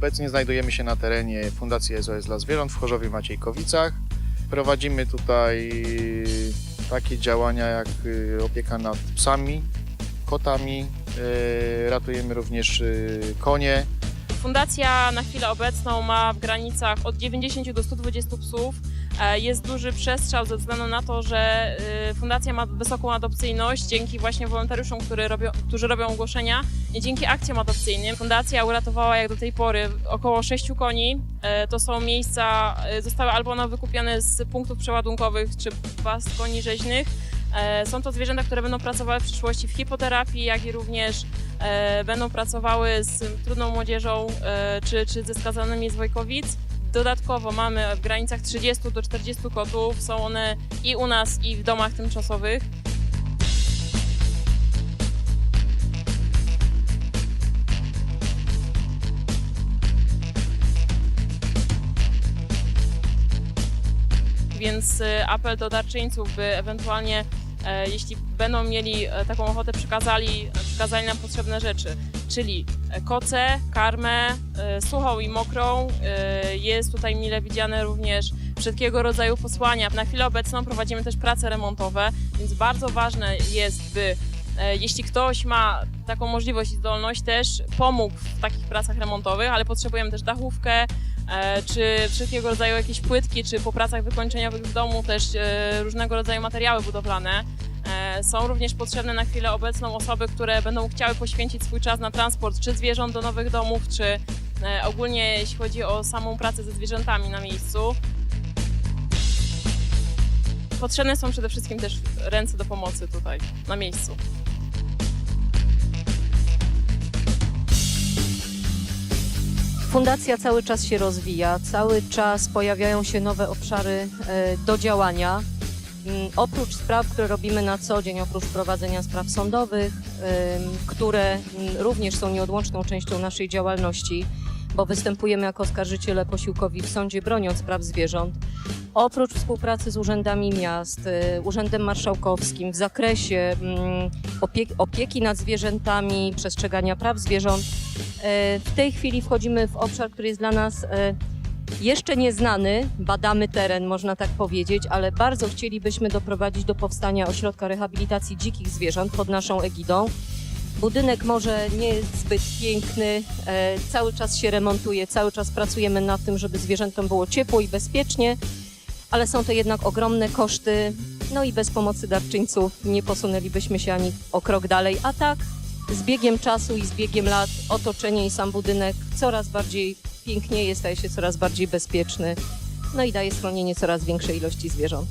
Obecnie znajdujemy się na terenie Fundacji SOS dla Zwierząt w Chorzowie Maciejkowicach. Prowadzimy tutaj takie działania jak y, opieka nad psami, kotami, y, ratujemy również y, konie. Fundacja na chwilę obecną ma w granicach od 90 do 120 psów. E, Jest duży przestrzał ze względu na to, że y, fundacja ma wysoką adopcyjność dzięki właśnie wolontariuszom, który robią, którzy robią ogłoszenia i dzięki akcjom adopcyjnym. Fundacja uratowała jak do tej pory około 6 koni. E, To są miejsca, e, zostały albo one wykupione z punktów przeładunkowych czy baz koni rzeźnych. Są to zwierzęta, które będą pracowały w przyszłości w hipoterapii, jak i również będą pracowały z trudną młodzieżą czy, czy ze skazanymi z Wojkowic. Dodatkowo mamy w granicach 30 do 40 kotów. Są one i u nas, i w domach tymczasowych. Więc e, apel do darczyńców, by ewentualnie jeśli będą mieli e, taką ochotę, przekazali, przekazali nam potrzebne rzeczy, czyli e, koce, karmę, e, suchą i mokrą. E, Jest tutaj mile widziane również wszelkiego rodzaju posłania. Na chwilę obecną prowadzimy też prace remontowe, więc bardzo ważne jest, by e, jeśli ktoś ma taką możliwość i zdolność, też pomógł w takich pracach remontowych, ale potrzebujemy też dachówkę, e, czy wszelkiego rodzaju jakieś płytki, czy po pracach wykończeniowych w domu też e, różnego rodzaju materiały budowlane. E, Są również potrzebne na chwilę obecną osoby, które będą chciały poświęcić swój czas na transport czy zwierząt do nowych domów, czy e, ogólnie jeśli chodzi o samą pracę ze zwierzętami na miejscu. Potrzebne są przede wszystkim też ręce do pomocy tutaj, na miejscu. Fundacja cały czas się rozwija, cały czas pojawiają się nowe obszary e, do działania. Mm, Oprócz spraw, które robimy na co dzień, oprócz prowadzenia spraw sądowych, które mm, również są nieodłączną częścią naszej działalności, bo występujemy jako oskarżyciele posiłkowi w sądzie broniąc praw zwierząt, oprócz współpracy z urzędami miast, e, Urzędem Marszałkowskim w zakresie mm, opieki, nad zwierzętami, przestrzegania praw zwierząt, E, W tej chwili wchodzimy w obszar, który jest dla nas e, jeszcze nieznany. Badamy teren, można tak powiedzieć, ale bardzo chcielibyśmy doprowadzić do powstania ośrodka rehabilitacji dzikich zwierząt pod naszą egidą. Budynek może nie jest zbyt piękny, cały czas się remontuje, cały czas pracujemy nad tym, żeby zwierzętom było ciepło i bezpiecznie, ale są to jednak ogromne koszty. No i bez pomocy darczyńców nie posunęlibyśmy się ani o krok dalej, a tak z biegiem czasu i z biegiem lat otoczenie i sam budynek coraz bardziej pięknieje, staje się coraz bardziej bezpieczny, no i daje schronienie coraz większej ilości zwierząt.